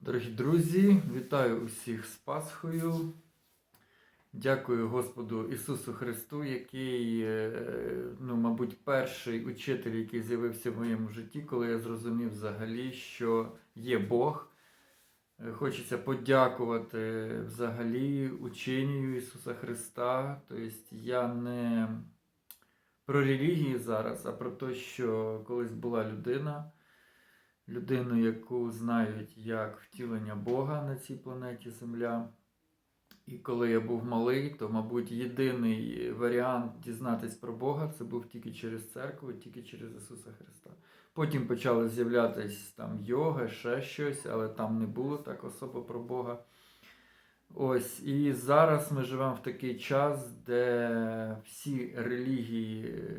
Дорогі друзі, вітаю усіх з Пасхою. Дякую Господу Ісусу Христу, який, е, ну, мабуть, перший учитель, який з'явився в моєму житті, коли я зрозумів взагалі, що є Бог. Е, Хочеться подякувати взагалі ученню Ісуса Христа. Тобто я не про релігії зараз, а про те, що колись була людина людину, яку знають як втілення Бога на цій планеті Земля. І коли я був малий, то, мабуть, єдиний варіант дізнатись про Бога це був тільки через церкву, тільки через Ісуса Христа. Потім почали з'являтися там йога, ще щось, але там не було так особо про Бога. Ось, і зараз ми живемо в такий час, де всі релігії е,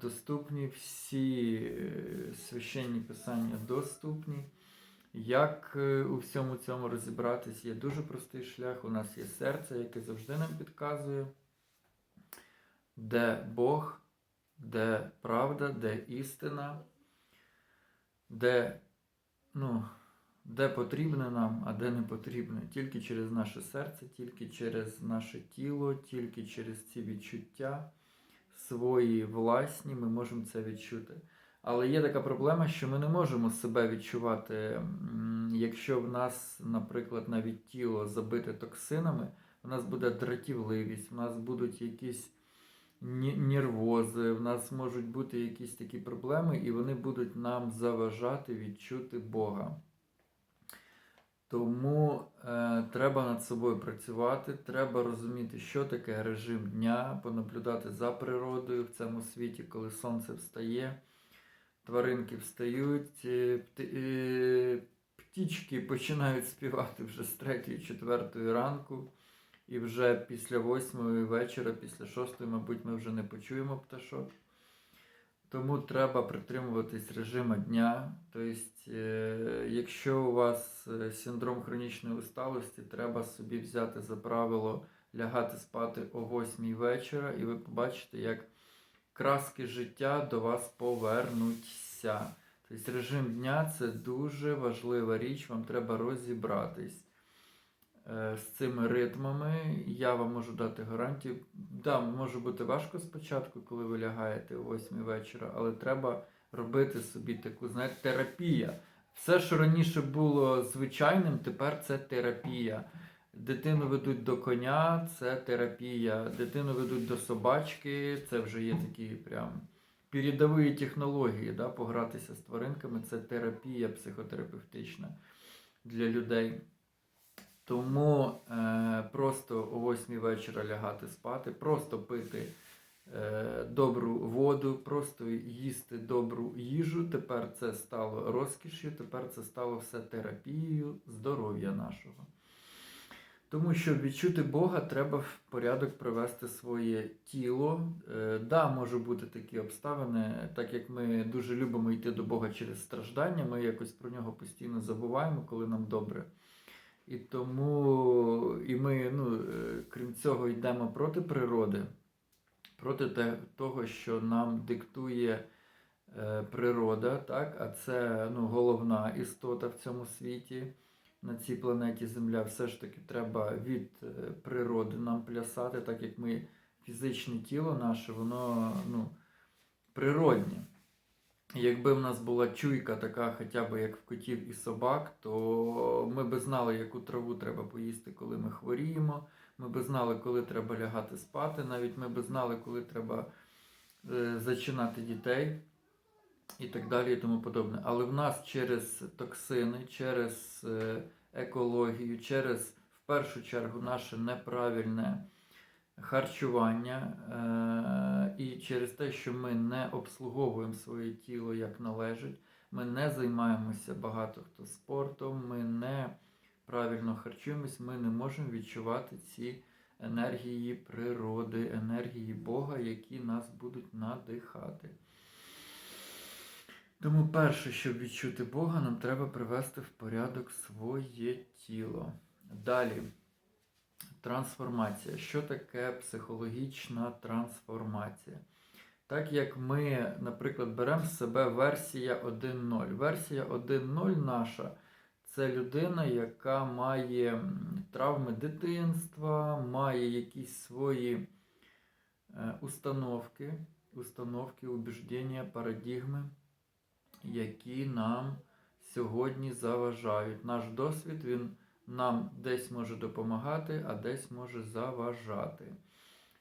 доступні, всі е, священні писання доступні. Як е, у всьому цьому розібратись, є дуже простий шлях. У нас є серце, яке завжди нам підказує, де Бог, де правда, де істина, де, ну, де потрібне нам, а де не потрібне. Тільки через наше серце, тільки через наше тіло, тільки через ці відчуття свої власні ми можемо це відчути. Але є така проблема, що ми не можемо себе відчувати, якщо в нас, наприклад, навіть тіло забите токсинами, у нас буде дратівливість, у нас будуть якісь нервози, в нас можуть бути якісь такі проблеми, і вони будуть нам заважати відчути Бога. Тому е, треба над собою працювати, треба розуміти, що таке режим дня, понаблюдати за природою в цьому світі, коли сонце встає, тваринки встають, е, е, птічки починають співати вже з 3-4 ранку, і вже після 8 вечора, після 6, мабуть, ми вже не почуємо пташок. Тому треба притримуватись режиму дня. Тобто, е, якщо у вас е, синдром хронічної усталості, треба собі взяти за правило лягати спати о 8 вечора, і ви побачите, як краски життя до вас повернуться. Тобто режим дня це дуже важлива річ, вам треба розібратись з цими ритмами. Я вам можу дати гарантію. Да, може бути важко спочатку, коли ви лягаєте о 8 вечора, але треба робити собі таку, знаєте, терапія. Все, що раніше було звичайним, тепер це терапія. Дитину ведуть до коня, це терапія. Дитину ведуть до собачки, це вже є такі прям передові технології, да, погратися з тваринками, це терапія психотерапевтична для людей. Тому е, просто о 8 вечора лягати спати, просто пити е, добру воду, просто їсти добру їжу. Тепер це стало розкішю, тепер це стало все терапією здоров'я нашого. Тому щоб відчути Бога, треба в порядок привести своє тіло. Е, да, може бути такі обставини, так як ми дуже любимо йти до Бога через страждання, ми якось про нього постійно забуваємо, коли нам добре. І тому і ми, ну, е, крім цього, йдемо проти природи, проти того, що нам диктує е, природа, так? а це ну, головна істота в цьому світі, на цій планеті Земля. Все ж таки треба від е, природи нам плясати, так як ми фізичне тіло наше, воно ну, природнє. Якби в нас була чуйка така, хоча б як в котів і собак, то ми би знали, яку траву треба поїсти, коли ми хворіємо. Ми би знали, коли треба лягати спати. Навіть ми би знали, коли треба е, зачинати дітей і так далі, і тому подобне. Але в нас через токсини, через е, екологію, через в першу чергу наше неправильне харчування е, і через те, що ми не обслуговуємо своє тіло як належить, ми не займаємося багато хто спортом, ми не правильно харчуємось, ми не можемо відчувати ці енергії природи, енергії Бога, які нас будуть надихати. Тому перше, щоб відчути Бога, нам треба привести в порядок своє тіло. Далі. Трансформація. Що таке психологічна трансформація? Так як ми, наприклад, беремо з себе версія 1.0. Версія 1.0 наша це людина, яка має травми дитинства, має якісь свої е, установки, установки, убіждення, парадігми, які нам сьогодні заважають. Наш досвід він нам десь може допомагати, а десь може заважати.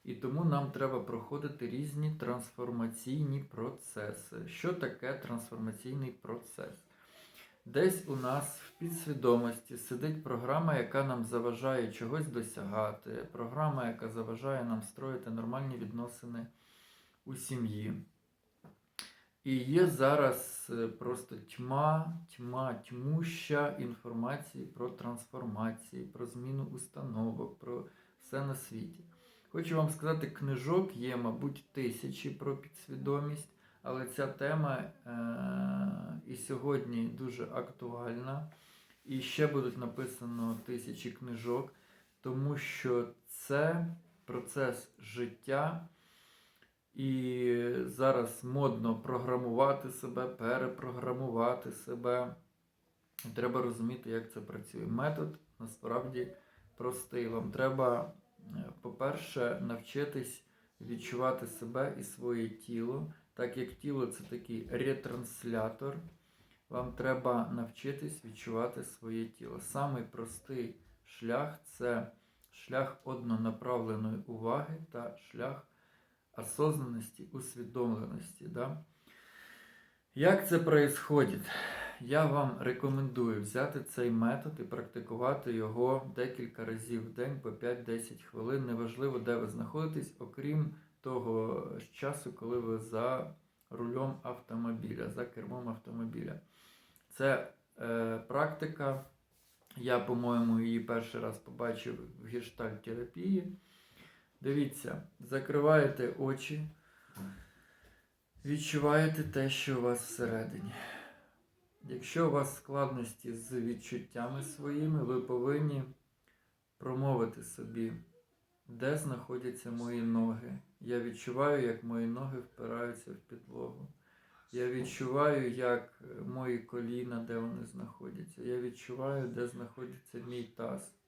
І тому нам треба проходити різні трансформаційні процеси. Що таке трансформаційний процес? Десь у нас в підсвідомості сидить програма, яка нам заважає чогось досягати, програма, яка заважає нам строїти нормальні відносини у сім'ї. І є зараз е, просто тьма, тьма, тьмуща інформації про трансформації, про зміну установок, про все на світі. Хочу вам сказати, книжок є, мабуть, тисячі про підсвідомість, але ця тема е- і сьогодні дуже актуальна. І ще будуть написано тисячі книжок, тому що це процес життя. І зараз модно програмувати себе, перепрограмувати себе. Треба розуміти, як це працює. Метод насправді простий. Вам треба, е, по-перше, навчитись відчувати себе і своє тіло. Так як тіло це такий ретранслятор, вам треба навчитись відчувати своє тіло. Самий простий шлях це шлях однонаправленої уваги та шлях осознанности, усвідомленості. Да? Як це происходит? Я вам рекомендую взяти цей метод і практикувати його декілька разів в день по 5-10 хвилин. Неважливо, де ви знаходитесь, окрім того часу, коли ви за рулем автомобіля, за кермом автомобіля. Це е, практика. Я, по-моєму, її перший раз побачив в гештальт-терапії. Дивіться, закриваєте очі, відчуваєте те, що у вас всередині. Якщо у вас складності з відчуттями своїми, ви повинні промовити собі, де знаходяться мої ноги. Я відчуваю, як мої ноги впираються в підлогу. Я відчуваю, як мої коліна, де вони знаходяться. Я відчуваю, де знаходиться мій таз.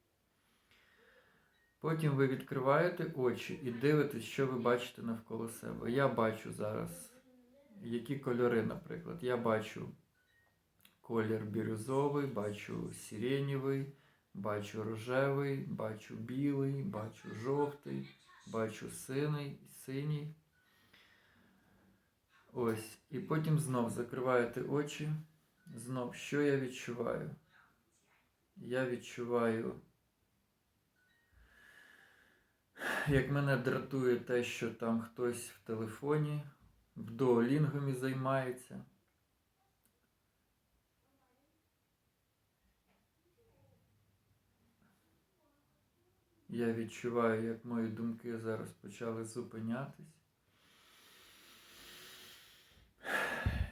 Потім ви відкриваєте очі і дивитесь, що ви бачите навколо себе. Я бачу зараз, які кольори, наприклад. Я бачу колір бірюзовий, бачу сиренєвий, бачу рожевий, бачу білий, бачу жовтий, бачу синий, синій. Ось. І потім знов закриваєте очі. Знов, що я відчуваю? Я відчуваю. Як мене дратує те, що там хтось в телефоні, в дуолінгомі займається. Я відчуваю, як мої думки зараз почали зупинятись.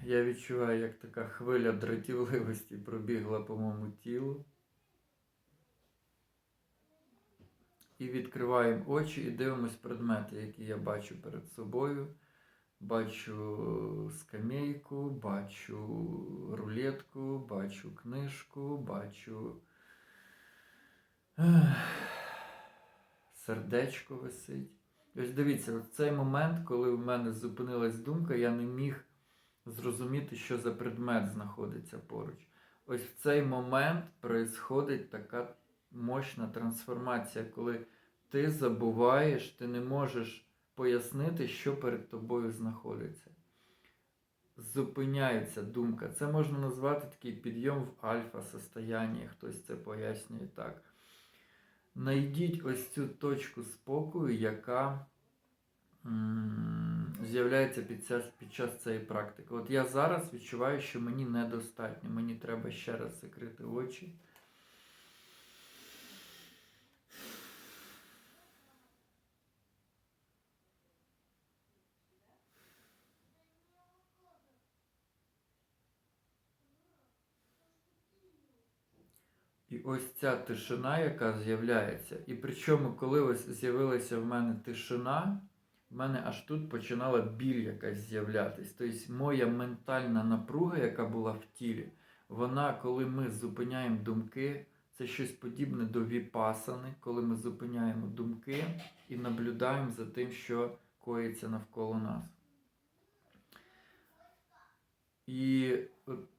Я відчуваю, як така хвиля дратівливості пробігла по моєму тілу. І відкриваємо очі і дивимось предмети, які я бачу перед собою. Бачу скамейку, бачу рулетку, бачу книжку, бачу сердечко висить. Ось дивіться, в цей момент, коли в мене зупинилась думка, я не міг зрозуміти, що за предмет знаходиться поруч. Ось в цей момент происходить така мощна трансформація, коли ти забуваєш, ти не можеш пояснити, що перед тобою знаходиться. Зупиняється думка. Це можна назвати такий підйом в альфа-состоянні, хтось це пояснює так. Найдіть ось цю точку спокою, яка з'являється під час, під час цієї практики. От я зараз відчуваю, що мені недостатньо. Мені треба ще раз закрити очі. І ось ця тишина, яка з'являється, і причому, коли ось з'явилася в мене тишина, в мене аж тут починала біль якась з'являтись. Тобто моя ментальна напруга, яка була в тілі, Вона, коли ми зупиняємо думки, це щось подібне до віпасани, коли ми зупиняємо думки і наблюдаємо за тим, що коїться навколо нас. І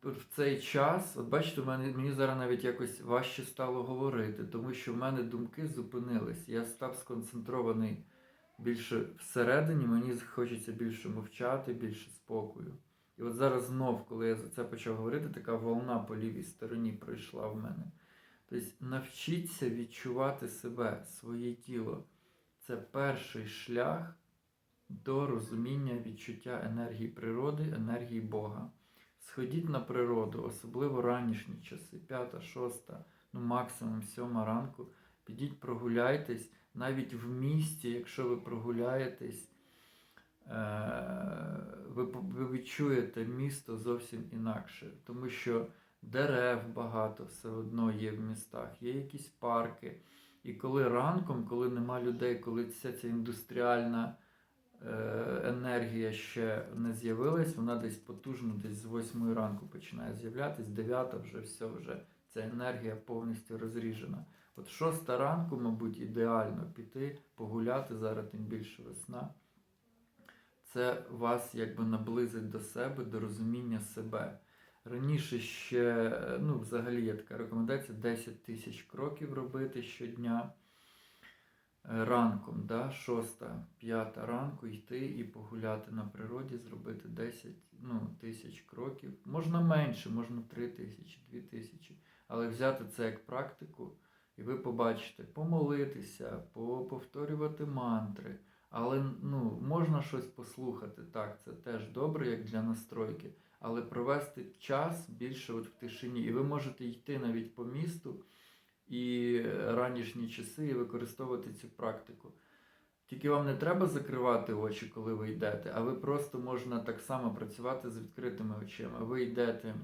в цей час, от бачите, мене, мені зараз навіть якось важче стало говорити, тому що в мене думки зупинились. Я став сконцентрований більше всередині, мені хочеться більше мовчати, більше спокою. І от зараз знов, коли я за це почав говорити, така волна по лівій стороні пройшла в мене. Тобто навчіться відчувати себе, своє тіло. Це перший шлях до розуміння відчуття енергії природи, енергії Бога. Сходіть на природу, особливо ранішні часи, п'ята, шоста, ну максимум сьома ранку. Підіть прогуляйтесь, навіть в місті, якщо ви прогуляєтесь, е, ви, відчуєте місто зовсім інакше, тому що дерев багато все одно є в містах, є якісь парки. І коли ранком, коли нема людей, коли вся ця індустріальна енергія ще не з'явилась, вона десь потужно, десь з 8 ранку починає з'являтись, 9 вже все, вже ця енергія повністю розріжена. От 6 ранку, мабуть, ідеально піти, погуляти, зараз тим більше весна. Це вас якби наблизить до себе, до розуміння себе. Раніше ще, е, ну, взагалі є така рекомендація 10 тисяч кроків робити щодня е, ранком, да, 6, 5 ранку йти і погуляти на природі, зробити 10 ну, тисяч кроків. Можна менше, можна 3 тисячі, 2 тисячі. Але взяти це як практику, і ви побачите, помолитися, по- повторювати мантри. Але ну, можна щось послухати, так, це теж добре, як для настройки. Але провести час більше от в тишині. І ви можете йти навіть по місту і ранішні часи і використовувати цю практику. Тільки вам не треба закривати очі, коли ви йдете, а ви просто можна так само працювати з відкритими очима. Ви йдете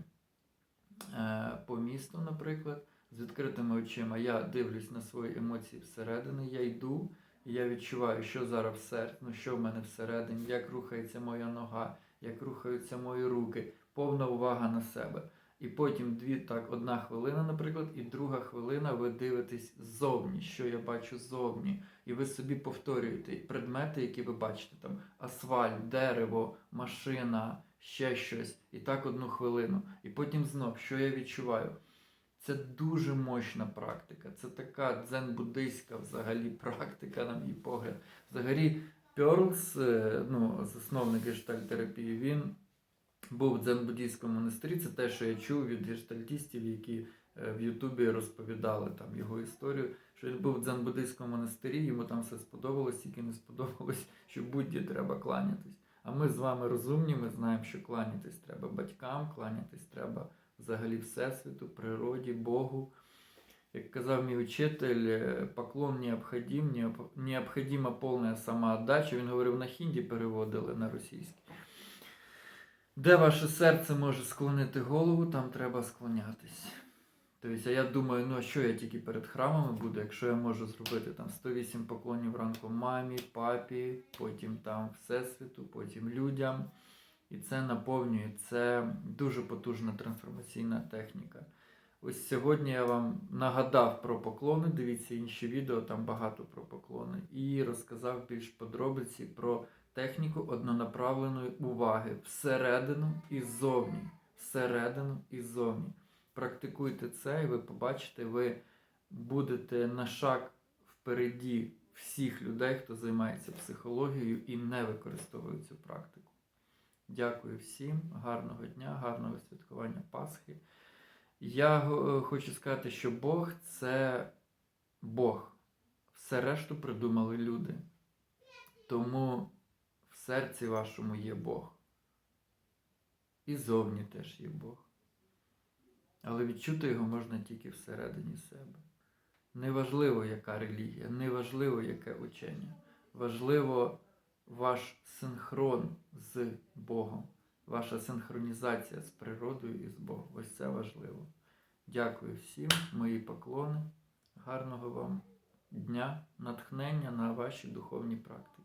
е, по місту, наприклад, з відкритими очима. Я дивлюсь на свої емоції всередини, я йду, і я відчуваю, що зараз в серці, ну, що в мене всередині, як рухається моя нога, як рухаються мої руки, повна увага на себе. І потім дві, так, одна хвилина, наприклад, і друга хвилина ви дивитесь ззовні, що я бачу ззовні. І ви собі повторюєте предмети, які ви бачите, там асфальт, дерево, машина, ще щось. І так одну хвилину. І потім знов, що я відчуваю. Це дуже мощна практика. Це така дзен-буддийська взагалі практика, на мій погляд. Взагалі, Перлс, е, ну, засновник гештальтерапії, він був в дзен-буддійському монастирі. Це те, що я чув від гештальтістів, які е, в Ютубі розповідали там його історію. Що він був в дзен-буддийському монастирі, йому там все сподобалось, тільки не сподобалось, що Будді треба кланятись. А ми з вами розумні, ми знаємо, що кланятись треба батькам, кланятись треба взагалі Всесвіту, природі, Богу. Як казав мій учитель, е, поклон необходим, необ- необходима повна самоотдача. Він говорив на хінді, переводили на російський. Де ваше серце може склонити голову, там треба склонятись. Тобто, я думаю, ну а що я тільки перед храмами буду, якщо я можу зробити там 108 поклонів ранку мамі, папі, потім там Всесвіту, потім людям. І це наповнює, це дуже потужна трансформаційна техніка. Ось сьогодні я вам нагадав про поклони, дивіться інші відео, там багато про поклони, і розказав більш подробиці про техніку однонаправленої уваги всередину і ззовні. Всередину і ззовні. Практикуйте це, і ви побачите, ви будете на шаг впереді всіх людей, хто займається психологією і не використовує цю практику. Дякую всім, гарного дня, гарного святкування Пасхи. Я е, хочу сказати, що Бог це Бог. Все решту придумали люди. Тому серці вашому є Бог. І зовні теж є Бог. Але відчути його можна тільки всередині себе. Неважливо, яка релігія, неважливо, яке учення. Важливо ваш синхрон з Богом, ваша синхронізація з природою і з Богом. Ось це важливо. Дякую всім, мої поклони. Гарного вам дня, натхнення на ваші духовні практики.